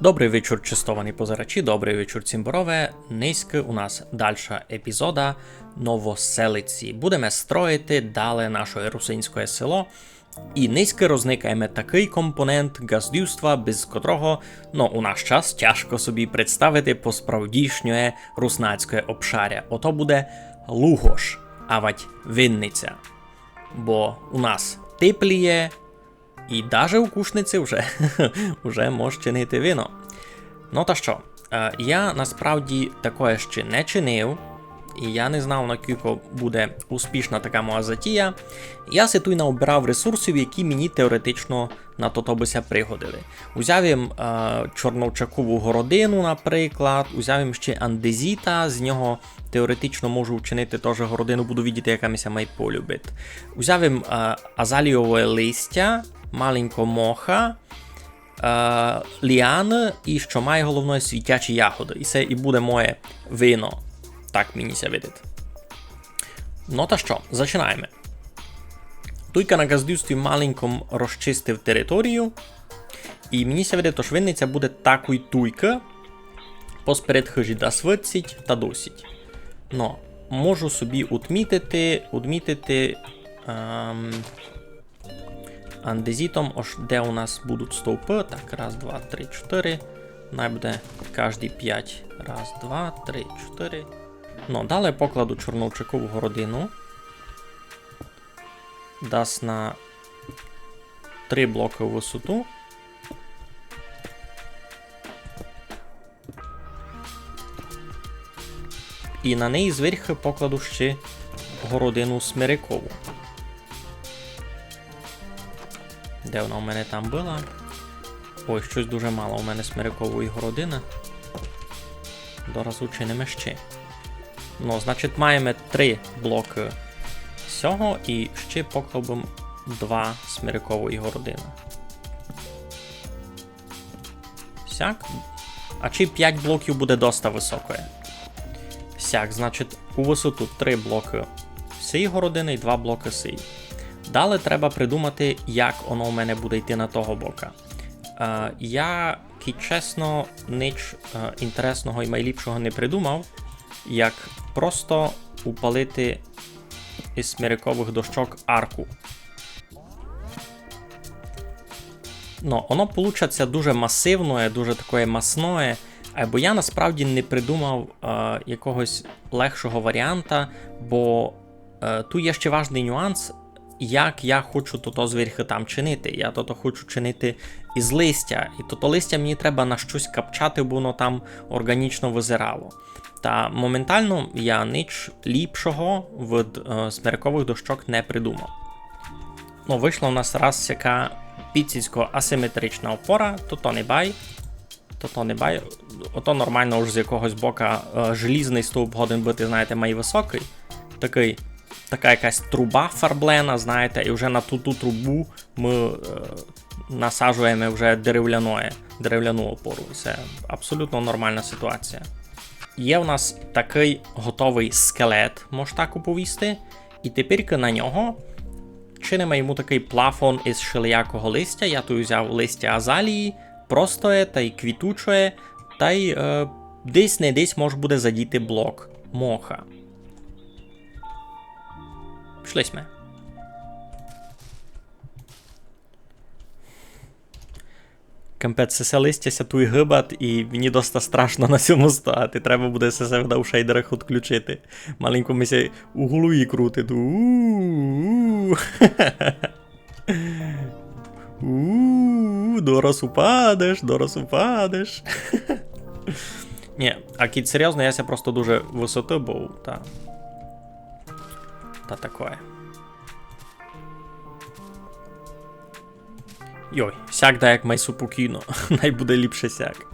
Добрий вечір, чистовані позирачі, добрий вечір, цімборове. Низьки у нас дальша епізода Новоселиці. Будемо строїти далі наше русинське село. І низьки розникаємо такий компонент газдівства, без котрого ну, у наш час тяжко собі представити посправдішнє руснацьке обшаря. Ото буде Лугош, авать Винниця. Бо у нас тепліє, і даже у кушниці вже, вже може чинити вино. Ну та що, е, я насправді такое ще не чинив, і я не знав, наскільки буде успішна така моя затія. Я си туй наобирав ресурсів, які мені теоретично на тотобися пригодили. Узяв їм е, чорновчакову городину, наприклад, узяв їм ще андезіта, з нього теоретично можу вчинити теж городину, буду видіти, яка мися має полюбить. Узяв їм е, азаліове листя, маленько моха, е, ліани і що має головне світячі ягоди. І це і буде моє вино. Так мені ся видить. Ну та що, починаємо. Туйка на газдюстві маленьком розчистив територію. І мені ся видить, що винниця буде такою туйка. Посперед хижі да свицить та досить. Но можу собі утмітити, утмітити ем, андезітом, ось де у нас будуть стовпи. Так, раз, два, три, чотири. Най буде кожні 5. Раз, два, три, чотири. Ну, далі покладу чорновчакову городину. Дасть на 3 блоки у висоту. І на неї зверху покладу ще городину смирикову. Де вона у мене там була? Ой, щось дуже мало у мене смирикової городини. Доразу чинимо ще. Ну, значить, маємо три блоки всього і ще покладемо два смирикової городини. Сяк. А чи 5 блоків буде доста високою? Сяк, значить, у висоту 3 блоки цієї городини і 2 блоки цієї. Далі треба придумати, як воно у мене буде йти на того бока. Е, я, чесно, ніч е, інтересного і найліпшого не придумав, як просто упалити із смірикових дощок арку. Ну, воно получаться дуже масивне, дуже таке масное, бо я насправді не придумав е, якогось легшого варіанта, бо е, тут є ще важний нюанс, як я хочу тото зверху там чинити. Я тото хочу чинити із листя, і тото листя мені треба на щось капчати, бо воно там органічно визирало. Та моментально я ніч ліпшого від е, смеркових дощок не придумав. Ну, вийшла у нас раз яка піцівсько асиметрична опора, то то не бай. То то не бай. Ото нормально вже з якогось бока е, желізний стовп годин бити, знаєте, має високий. Такий, Така якась труба фарблена, знаєте, і вже на ту ту трубу ми е, насаджуємо вже деревляну опору. Це абсолютно нормальна ситуація. Є в нас такий готовий скелет, можна так оповісти. І тепер на нього чинимо йому такий плафон із шилякого листя. Я тут взяв листя азалії, простоє та й квітуче, та й е, десь не десь може буде задіти блок моха. Пішлись ми. Кемпет сесе листя сятуй гибат, і мені доста страшно на цьому стати. Треба буде сесе в шейдерах відключити. Маленько мися у голові крутить. У-у-у. Дорос упадеш, дорос упадеш. Ні, а кіт серйозно, я ся просто дуже висоти був, та. Та такое. Йой, сяк да як май супокійно, най буде ліпше сяк.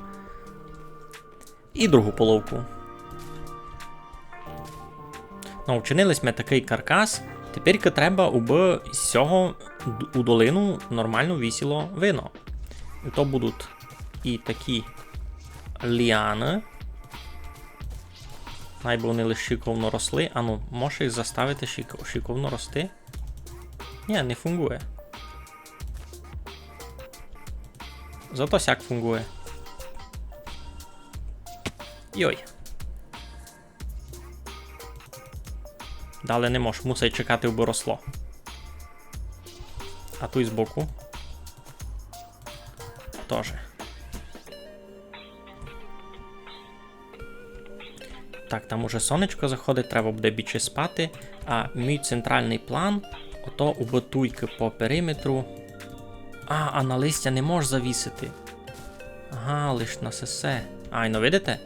І другу половку. Ну, вчинились ми такий каркас. Тепер треба уби з цього у долину нормально вісіло вино. І то будуть і такі ліани. Найби вони лише шиковно росли. Ану, можеш їх заставити шиковно рости? Ні, не фунгує. Зато сяк фунгує. Йой. Далі не мож, мусить чекати, бо росло. А тут збоку. Тоже. Так, там уже сонечко заходить, треба буде більше спати. А мій центральний план ото уботуйки по периметру. А, а на листя не можеш завісити. Ага, лиш на сесе. Ай, ну видите?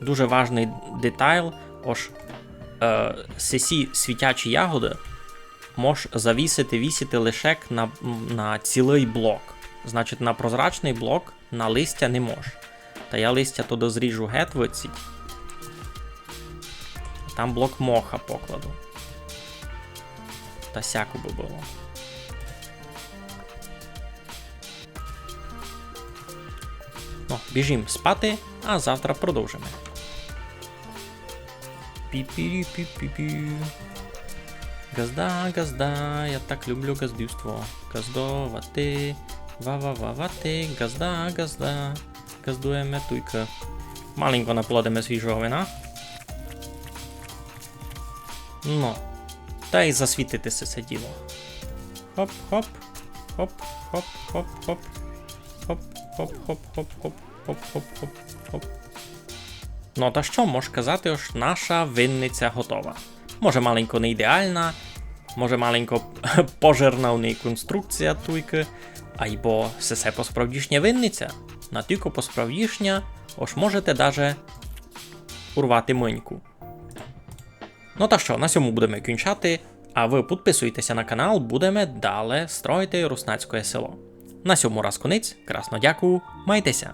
Дуже важний детайл. Ож е, сесі світячі ягоди можеш завісити, вісити лише на, на цілий блок. Значить, на прозрачний блок на листя не можеш. Та я листя туди зріжу гет виціть. Там блок моха покладу. Та сяку би було. Ну, біжім спати, а завтра продовжимо. Пі-пі-пі-пі-пі. Газда, газда, я так люблю газдівство. Газдовати, ва-ва-ва-вати, газда, газда. Газдуємо туйка. Маленько наплодимо свіжого вина. Ну, та й засвітитися це діло. Хоп, хоп, Хоп-хоп-хоп-хоп-хоп-хоп-хоп-хоп. Ну, та що можу казати, що наша винниця готова. Може маленько не ідеальна, може маленько пожирна у неї конструкція туйки, або все це посправдішня винниця. На тільки посправдішня, ось можете даже урвати миньку. Ну та що, на цьому будемо кінчати. А ви підписуйтеся на канал, будемо далі строїти руснацьке село. На сьому раз конець, красно дякую, майтеся!